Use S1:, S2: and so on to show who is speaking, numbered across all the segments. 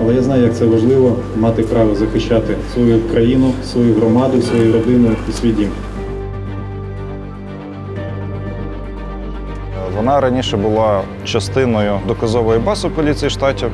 S1: Але я знаю, як це важливо мати право захищати свою країну, свою громаду, свою родину і свій дім.
S2: Вона раніше була частиною доказової бази поліції штатів.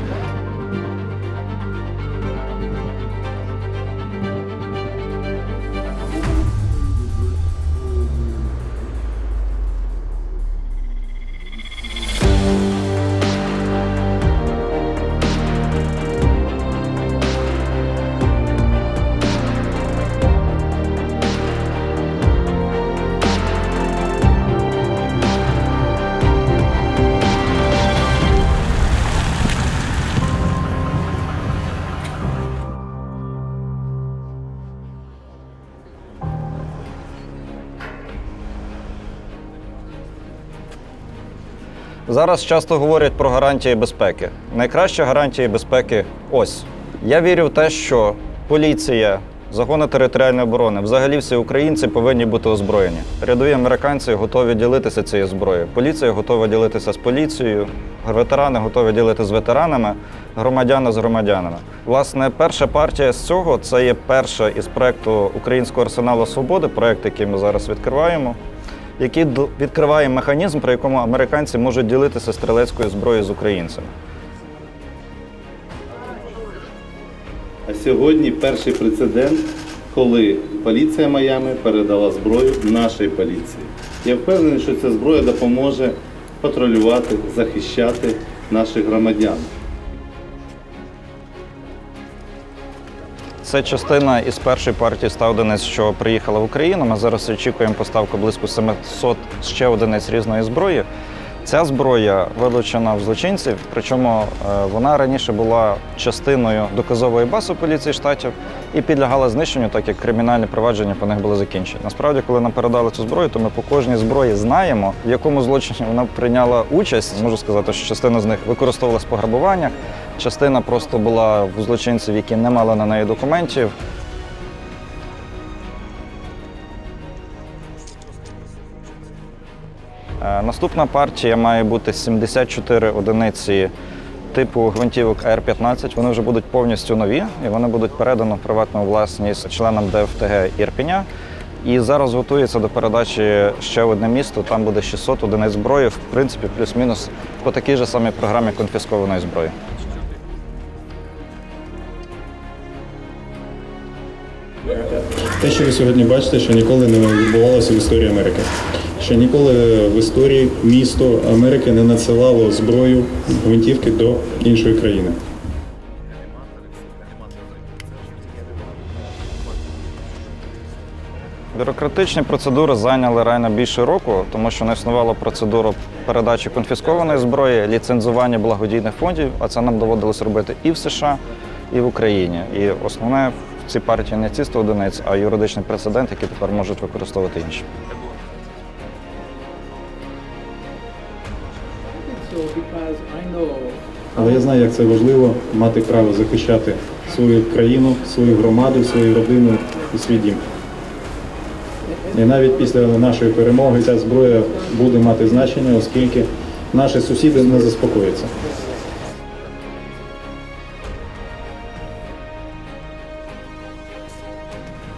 S2: Зараз часто говорять про гарантії безпеки. Найкраща гарантія безпеки ось. Я вірю в те, що поліція, загони територіальної оборони, взагалі всі українці повинні бути озброєні. Рядові американці готові ділитися цією зброєю. Поліція готова ділитися з поліцією, ветерани готові ділитися з ветеранами, громадяни з громадянами. Власне, перша партія з цього це є перша із проекту Українського арсеналу свободи, проект, який ми зараз відкриваємо який відкриває механізм, при якому американці можуть ділитися стрілецькою зброєю з українцями.
S3: А сьогодні перший прецедент, коли поліція Майами передала зброю нашій поліції. Я впевнений, що ця зброя допоможе патрулювати, захищати наших громадян.
S2: Це частина із першої партії 100 одиниць, що приїхала в Україну. Ми зараз очікуємо поставку близько 700 ще одиниць різної зброї. Ця зброя вилучена в злочинців, причому е, вона раніше була частиною доказової бази поліції штатів і підлягала знищенню, так як кримінальні провадження по них були закінчені. Насправді, коли нам передали цю зброю, то ми по кожній зброї знаємо, в якому злочині вона прийняла участь. Можу сказати, що частина з них використовувалась в пограбуваннях, частина просто була в злочинців, які не мали на неї документів. Наступна партія має бути 74 одиниці типу гвинтівок АР-15. Вони вже будуть повністю нові і вони будуть передані в приватну власність членам ДФТГ Ірпеня. І зараз готується до передачі ще одне місто. Там буде 600 одиниць зброї, в принципі, плюс-мінус по такій же самій програмі конфіскованої зброї.
S1: Те, що ви сьогодні бачите, що ніколи не відбувалося в історії Америки. Що ніколи в історії місто Америки не надсилало зброю гвинтівки до іншої країни.
S2: Бюрократичні процедури зайняли реально більше року, тому що не існувала процедура передачі конфіскованої зброї, ліцензування благодійних фондів, а це нам доводилось робити і в США, і в Україні. І основне в цій партії не ці 100 одиниць, а юридичний прецедент, який тепер можуть використовувати інші.
S1: Але я знаю, як це важливо мати право захищати свою країну, свою громаду, свою родину і свій дім. І навіть після нашої перемоги ця зброя буде мати значення, оскільки наші сусіди не заспокояться.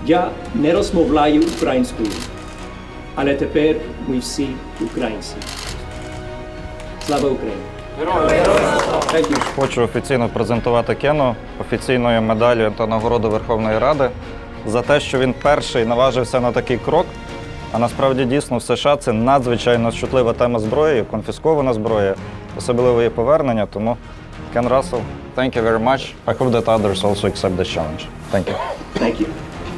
S4: Я не розмовляю українською, але тепер ми всі українці. Слава Україні!
S2: Хочу офіційно презентувати Кену офіційною медаллю та нагородою Верховної Ради за те, що він перший наважився на такий крок. А насправді дійсно в США це надзвичайно чутлива тема зброї, конфіскована зброя, особливо її повернення. Тому Кен Рассел, thank you very much. I hope that others also accept this challenge. Thank you.
S4: Thank you.